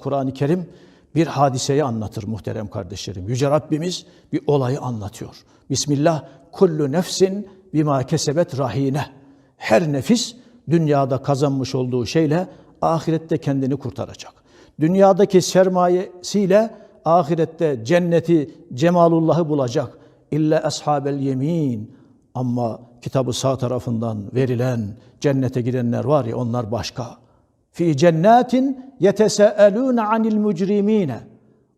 Kur'an-ı Kerim bir hadiseyi anlatır muhterem kardeşlerim. Yüce Rabbimiz bir olayı anlatıyor. Bismillah, kullu nefsin bima kesebet rahine. Her nefis dünyada kazanmış olduğu şeyle ahirette kendini kurtaracak. Dünyadaki sermayesiyle ahirette cenneti, cemalullahı bulacak. İlla ashabel yemin. Ama kitabı sağ tarafından verilen cennete girenler var ya onlar başka. Fi cennetin yetesaalun anil mücrimine.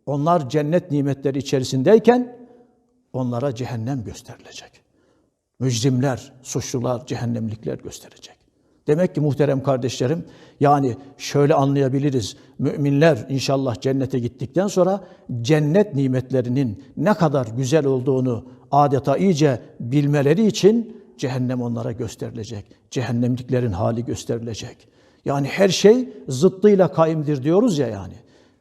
Onlar cennet nimetleri içerisindeyken onlara cehennem gösterilecek. Mücrimler, suçlular, cehennemlikler gösterecek. Demek ki muhterem kardeşlerim, yani şöyle anlayabiliriz. Müminler inşallah cennete gittikten sonra cennet nimetlerinin ne kadar güzel olduğunu adeta iyice bilmeleri için cehennem onlara gösterilecek. Cehennemliklerin hali gösterilecek. Yani her şey zıttıyla kaimdir diyoruz ya yani.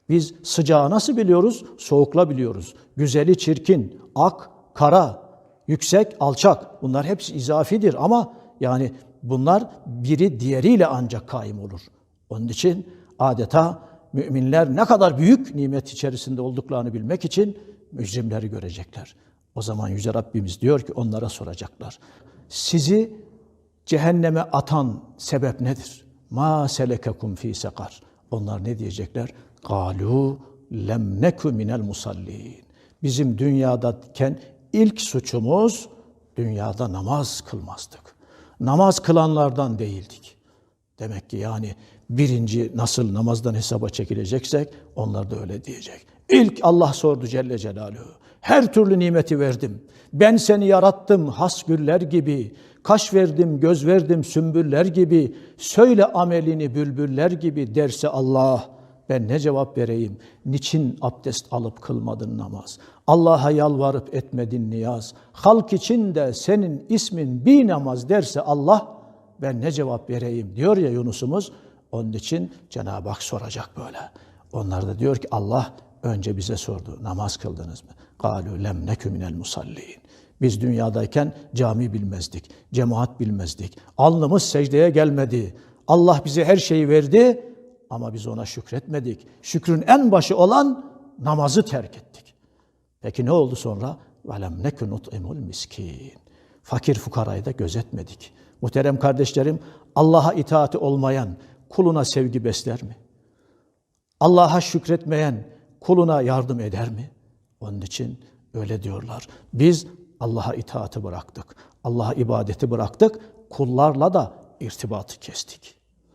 Biz sıcağı nasıl biliyoruz? Soğukla biliyoruz. Güzeli çirkin, ak, kara, yüksek, alçak. Bunlar hepsi izafidir ama yani bunlar biri diğeriyle ancak kaim olur. Onun için adeta müminler ne kadar büyük nimet içerisinde olduklarını bilmek için mücrimleri görecekler. O zaman Yüce Rabbimiz diyor ki onlara soracaklar. Sizi cehenneme atan sebep nedir? Ma selekekum fi sekar. Onlar ne diyecekler? Galu lem neku minel musallin. Bizim dünyadayken ilk suçumuz dünyada namaz kılmazdık. Namaz kılanlardan değildik. Demek ki yani birinci nasıl namazdan hesaba çekileceksek onlar da öyle diyecek. İlk Allah sordu Celle Celaluhu. Her türlü nimeti verdim. Ben seni yarattım has güller gibi. Kaş verdim, göz verdim sümbüller gibi. Söyle amelini bülbüller gibi derse Allah. Ben ne cevap vereyim? Niçin abdest alıp kılmadın namaz? Allah'a yalvarıp etmedin niyaz. Halk için de senin ismin bir namaz derse Allah ben ne cevap vereyim diyor ya Yunus'umuz. Onun için Cenab-ı Hak soracak böyle. Onlar da diyor ki Allah önce bize sordu. Namaz kıldınız mı? Galu lem nekü minel musallin. Biz dünyadayken cami bilmezdik, cemaat bilmezdik. Alnımız secdeye gelmedi. Allah bize her şeyi verdi ama biz ona şükretmedik. Şükrün en başı olan namazı terk ettik. Peki ne oldu sonra? وَلَمْ نَكُ نُطْعِمُ miskin. Fakir fukarayı da gözetmedik. Muhterem kardeşlerim, Allah'a itaati olmayan kuluna sevgi besler mi? Allah'a şükretmeyen kuluna yardım eder mi? Onun için öyle diyorlar. Biz Allah'a itaati bıraktık. Allah'a ibadeti bıraktık. Kullarla da irtibatı kestik.